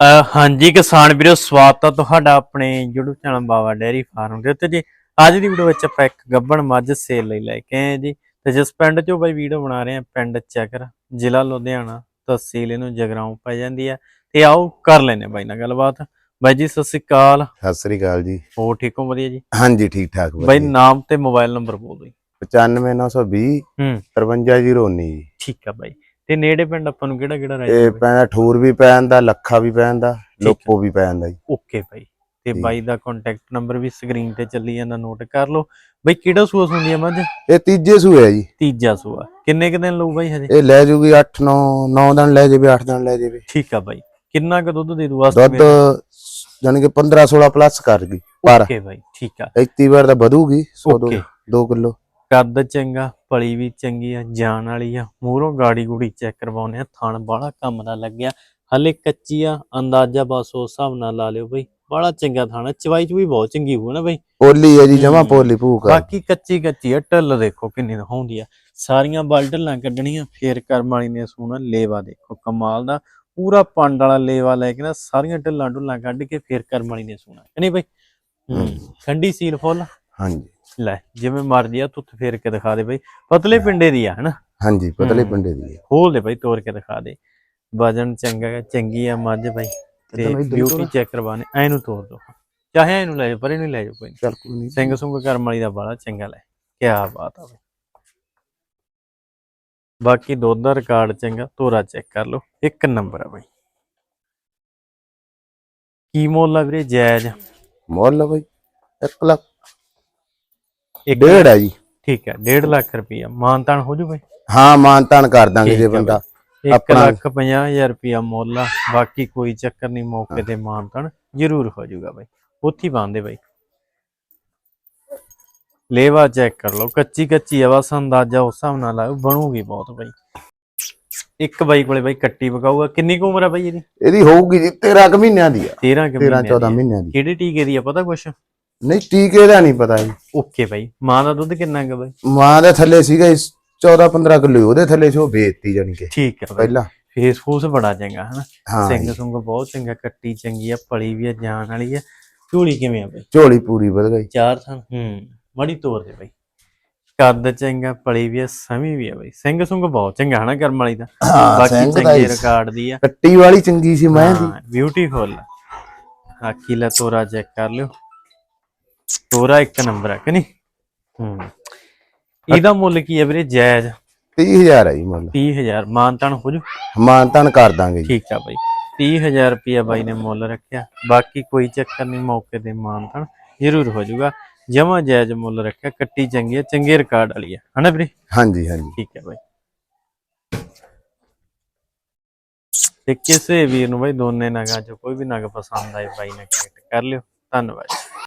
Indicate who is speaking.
Speaker 1: ਹਾਂਜੀ ਕਿਸਾਨ ਵੀਰੋ ਸਵਾਗਤ ਹੈ ਤੁਹਾਡਾ ਆਪਣੇ YouTube channel Bawa dairy farm ਦੇ ਉੱਤੇ ਜੀ। ਅੱਜ ਦੀ ਵੀਡੀਓ ਵਿੱਚ ਆਪਾਂ ਇੱਕ ਗੱਬਣ ਮੱਝ ਸੇਲ ਲਈ ਲੈ ਕੇ ਆਏ ਜੀ। ਤੇ ਜਿਸ ਪਿੰਡ 'ਚੋਂ ਬਾਈ ਵੀਡੀਓ ਬਣਾ ਰਹੇ ਆ ਪਿੰਡ ਚੱਕਰ ਜ਼ਿਲ੍ਹਾ ਲੁਧਿਆਣਾ ਤਹਿਸੀਲ ਇਹਨੂੰ ਜਗਰਾਉਂ ਪੈ ਜਾਂਦੀ ਹੈ ਤੇ ਆਓ ਕਰ ਲੈਨੇ ਬਾਈ ਨਾਲ ਗੱਲਬਾਤ। ਬਾਈ ਜੀ ਸਤਿ ਸ੍ਰੀ ਅਕਾਲ।
Speaker 2: ਸਤਿ ਸ੍ਰੀ ਅਕਾਲ ਜੀ।
Speaker 1: ਹੋ ਠੀਕ ਹੋ? ਵਧੀਆ ਜੀ?
Speaker 2: ਹਾਂਜੀ ਠੀਕ ਠਾਕ
Speaker 1: ਬਾਈ। ਨਾਮ ਤੇ ਮੋਬਾਈਲ ਨੰਬਰ ਬੋਲ ਦਿਓ। ਜੀ।
Speaker 2: 95920
Speaker 1: ਹੂੰ।
Speaker 2: 53019 ਜੀ
Speaker 1: ਠੀਕ ਆ ਬਾਈ। ਤੇ ਨੇੜੇ ਪਿੰਡ ਆਪਾਂ ਨੂੰ ਕਿਹੜਾ ਕਿਹੜਾ ਰਹਿ
Speaker 2: ਇਹ ਪੈਂਦਾ ਠੂਰ ਵੀ ਪੈ ਜਾਂਦਾ ਲੱਖਾ ਵੀ ਪੈ ਜਾਂਦਾ ਲੋਪੋ ਵੀ ਪੈ ਜਾਂਦਾ ਜੀ।
Speaker 1: ਓਕੇ ਬਾਈ ਤੇ। ਬਾਈ ਦਾ ਕੰਟੈਕਟ ਨੰਬਰ ਵੀ ਸਕਰੀਨ ਤੇ ਚੱਲੀ ਜਾਂਦਾ ਨੋਟ ਕਰ ਲਓ। ਬਾਈ ਕਿਹੜਾ ਸੂਆ ਹੁੰਦੀ ਆ ਮੱਝ?
Speaker 2: ਇਹ ਤੀਜੇ ਸੂਏ ਆ ਜੀ।
Speaker 1: ਤੀਜਾ ਸੂਆ। ਕਿੰਨੇ ਕੁ ਦਿਨ ਲਊ ਬਾਈ ਹਜੇ?
Speaker 2: ਇਹ ਲੈ ਜੂਗੀ 8 9 9 ਦਿਨ ਲੈ ਜਾਵੇ 8 ਦਿਨ ਲੈ ਜਾਵੇ।
Speaker 1: ਠੀਕ ਆ ਬਾਈ। ਕਿੰਨਾ ਕੁ ਦੁੱਧ ਦੇ ਦੂ
Speaker 2: ਦੁੱਧ ਜਾਨੀ ਕਿ 15 16 ਪਲੱਸ ਕਰ ਗਈ ਪਰ
Speaker 1: ਓਕੇ ਬਾਈ ਠੀਕ ਆ।
Speaker 2: 31 ਵਾਰ ਤਾਂ ਵਧੂਗੀ 100
Speaker 1: ਓਕੇ।
Speaker 2: 2 ਕਿਲੋ।
Speaker 1: ਕੱਦ ਚੰਗਾ ਪਲੀ ਵੀ ਚੰਗੀ ਆ ਜਾਨ ਵਾਲੀ ਆ। ਮੂਹਰੋਂ ਗਾੜੀ ਗੂੜੀ ਚੈੱਕ ਕਰਵਾਉਨੇ ਆ ਥਣ ਬਾਹਲਾ ਕੰਮ ਦਾ ਲੱਗਿਆ। ਹਲੇ ਕੱਚੀ ਆ ਅੰਦਾਜ਼ਾ ਬਸ ਉਸ ਹਿਸਾਬ ਨਾਲ ਲਾ ਲਿਓ ਬਾਈ। ਬਾਹਲਾ ਚੰਗਾ ਥਾਣਾ ਚਵਾਈ ਚ ਵੀ ਬਹੁਤ ਚੰਗੀ ਹੋਊ ਨਾ ਬਾਈ।
Speaker 2: ਪੋਲੀ ਹੈ ਜੀ ਜਮਾ। ਪੋਲੀ ਭੂਕ।
Speaker 1: ਬਾਕੀ ਕੱਚੀ ਕੱਚੀ ਆ ਢੱਲ ਦੇਖੋ ਕਿੰਨੀ ਦਿਖਾਉਂਦੀ ਆ। ਸਾਰੀਆਂ ਬਲ ਢੱਲਾਂ ਕੱਢਣੀਆਂ ਫੇਰ ਕਰਮ ਵਾਲੀ ਨੇ ਸੋਹਣਾ ਲੇਵਾ ਦੇਖੋ ਕਮਾਲ ਦਾ। ਪੂਰਾ ਪੰਡ ਵਾਲਾ ਲੇਵਾ ਲੈ ਕੇ ਨਾ ਸਾਰੀਆਂ ਢੱਲਾਂ ਢੁੱਲਾਂ ਕੱਢ ਕੇ ਫੇਰ ਕਰਮ ਵਾਲੀ ਨੇ ਸੋਹਣਾ ਨਹੀਂ ਬਈ? ਹੂੰ ਠੰਡੀ ਸੀਲ ਫੁੱਲ।
Speaker 2: ਹਾਂਜੀ।
Speaker 1: ਲੈ ਜਿਵੇਂ ਮਰਜ਼ੀ ਆ ਤੁੱਤ ਫੇਰ ਕੇ ਦਿਖਾ ਦੇ ਬਈ। ਪਤਲੇ ਪਿੰਡੇ ਦੀ ਆ ਹਨਾ?
Speaker 2: ਹਾਂਜੀ ਪਤਲੇ। ਪਿੰਡੇ ਦੀ।
Speaker 1: ਖੋਲ ਦੇ ਬਈ ਤੋੜ ਕੇ ਦਿਖਾ ਦੇ। ਵਜਨ ਚੰਗਾ ਹੈ ਚੰਗੀ ਆ ਮੱਝ ਬਈ। ਤੇ ਬਿਊਟੀ। ਚੈੱਕ ਕਰਵਾਣੇ ਐ ਨੂੰ ਤੋੜ ਦੋ। ਚਾਹੇ ਇਹਨੂੰ ਲੈ ਜਾਓ ਪਰ ਇਹਨੂੰ ਲੈ ਜਾਓ ਕੋਈ।
Speaker 2: ਚੱਲ ਕੋਈ ਨਹੀਂ।
Speaker 1: ਸਿੰਘ ਸੁੰਗ ਕਰਮ ਵਾਲੀ ਦਾ ਬੜਾ ਚੰਗਾ ਲੈ। ਕੀ ਬਾਤ ਆ ਬਈ। ਬਾਕੀ ਦੁੱਧ ਦਾ ਰਿਕਾਰਡ ਚੰਗਾ ਤੋਰਾ ਚੈੱਕ ਕਰ ਲਓ। ਇੱਕ ਨੰਬਰ ਆ ਬਈ। ਕੀ ਮੁੱਲ ਆ ਵੀਰੇ ਜਾਇਜ਼?
Speaker 2: ਮੁੱਲ ਬਈ 1 ਲੱਖ
Speaker 1: ਇੱਕ
Speaker 2: ਡੇਢ ਆ ਜੀ।
Speaker 1: ਠੀਕ ਹੈ 1.5 ਲੱਖ ਰੁਪਈਆ। ਮਾਨਤਾਨ ਹੋ ਜੂ ਬਈ?
Speaker 2: ਹਾਂ ਮਾਨਤਾਨ ਕਰ ਦਾਂਗੇ ਜੇ ਬੰਦਾ
Speaker 1: 1
Speaker 2: ਆਪਣਾ-
Speaker 1: ਲੱਖ 50000 ਰੁਪਈਆ ਮੁੱਲ ਆ ਬਾਕੀ ਕੋਈ ਚੱਕਰ ਨਹੀਂ ਮੌਕੇ ਤੇ ਮਾਨਤਾਨ ਜ਼ਰੂਰ ਹੋ ਜਾਊਗਾ ਬਈ। ਉੱਥੇ ਹੀ ਪਾਉਂਦੇ ਬਈ। ਲੇਵਾ ਚੈੱਕ ਕਰ ਲਓ ਕੱਚੀ ਕੱਚੀ ਆ ਬਸ ਅੰਦਾਜ਼ਾ ਉਸ ਹਿਸਾਬ ਨਾਲ ਲਾਓ ਬਣੂਗੀ ਬਹੁਤ ਬਈ। ਇੱਕ ਬਾਈ ਕੋਲੇ ਬਾਈ ਕੱਟੀ ਵਗਾਊਗਾ ਕਿੰਨੀ ਕੁ ਉਮਰ ਆ ਬਾਈ ਇਹਦੀ?
Speaker 2: ਇਹਦੀ ਹੋਊਗੀ ਜੀ 13 ਕੁ ਮਹੀਨਿਆਂ ਦੀ ਆ।
Speaker 1: 13 ਕਿ
Speaker 2: 13 14 ਮਹੀਨਿਆਂ ਦੀ।
Speaker 1: ਕਿਹੜੇ ਟੀਕੇ ਦੀ ਆ ਪਤਾ ਕੁਛ?
Speaker 2: ਨਹੀਂ ਟੀਕੇ ਦਾ ਨਹੀਂ ਪਤਾ ਜੀ।
Speaker 1: ਓਕੇ ਬਾਈ। ਮਾਂ ਦਾ ਦੁੱਧ ਕਿੰਨਾ ਕੁ ਬਾਈ?
Speaker 2: ਮਾਂ ਦੇ ਥੱਲੇ ਸੀਗਾ 14 15 ਕਿਲੋ ਉਹਦੇ ਥੱਲੇ ਸੀ ਵੇਚਤੀ ਜਾਨੀ ਕਿ।
Speaker 1: ਠੀਕ ਹੈ
Speaker 2: ਪਹਿਲਾਂ।
Speaker 1: ਫੇਸ ਫੂਸ ਬੜਾ ਚੰਗਾ ਹਨਾ? ਸਿੰਘ ਸੁੰਗ ਬਹੁਤ ਚੰਗਾ ਕੱਟੀ ਚੰਗੀ ਆ ਪਲੀ ਵੀ ਆ ਜਾਨ ਵਾਲੀ ਆ। ਝੂਲੀ ਕਿਵੇਂ ਆ ਬਾਈ?
Speaker 2: ਝੋਲੀ ਪੂਰੀ ਵਧ ਗਈ।
Speaker 1: ਚਾਰ ਥਾਂ ਹੂੰ ਮੜੀ ਤੋਰ ਦੇ ਬਾਈ। ਕੱਦ ਚੰਗਾ ਪਲੀ ਵੀ ਆ ਸਮੀ ਵੀ ਆ ਬਾਈ। ਸਿੰਘ ਸੁੰਗ ਬਹੁਤ ਚੰਗਾ ਹਨਾ ਕਰਮ ਵਾਲੀ ਦਾ? ਬਾਕੀ ਚੰਗੇ ਰਿਕਾਰਡ ਦੀ ਆ।
Speaker 2: ਕੱਟੀ ਵਾਲੀ ਚੰਗੀ ਸੀ ਮੈਂ ਦੀ
Speaker 1: ਬਿਊਟੀਫੁਲ ਆਖੀ ਲੈ ਤੋਰਾ ਚੈੱਕ ਕਰ ਲਿਓ। ਤੋਰਾ ਇੱਕ ਨੰਬਰ ਆ ਕਿ ਨਹੀਂ? ਹੂੰ। ਇਹਦਾ ਮੁੱਲ ਕੀ ਹੈ ਵੀਰੇ ਜਾਇਜ਼?
Speaker 2: 30000 ਹੈ ਜੀ ਮੁੱਲ।
Speaker 1: 30000 ਮਾਨਤਾਨ ਹੋ ਜੂ?
Speaker 2: ਮਾਨਤਾਨ ਕਰ ਦਾਂਗੇ
Speaker 1: ਠੀਕ ਆ ਬਾਈ। 30000 ਰੁਪਿਆ ਬਾਈ ਨੇ ਮੁੱਲ ਰੱਖਿਆ। ਬਾਕੀ ਕੋਈ ਚੱਕਰ ਨਹੀਂ ਮੌਕੇ ਤੇ ਮਾਨਤਾਨ ਜ਼ਰੂਰ ਹੋ ਜਾਊਗਾ ਜਮਾ ਜਾਇਜ਼ ਮੁੱਲ ਰੱਖਿਆ ਕੱਟੀ ਚੰਗੀ ਹੈ ਚੰਗੇ ਰਿਕਾਰਡ ਵਾਲੀ ਹੈ। ਹਨਾ ਵੀਰੇ?
Speaker 2: ਹਾਂਜੀ ਹਾਂਜੀ।
Speaker 1: ਠੀਕ ਹੈ ਬਾਈ। ਤੇ ਕਿਸੇ ਵੀਰ ਨੂੰ ਬਾਈ ਦੋਨੇ ਨਗਾਂ ਚੋਂ ਕੋਈ ਵੀ ਨਗ ਪਸੰਦ ਆਏ ਬਾਈ ਨਾਲ ਕਨੈਕਟ ਕਰ ਲਿਓ। ਧੰਨਵਾਦ।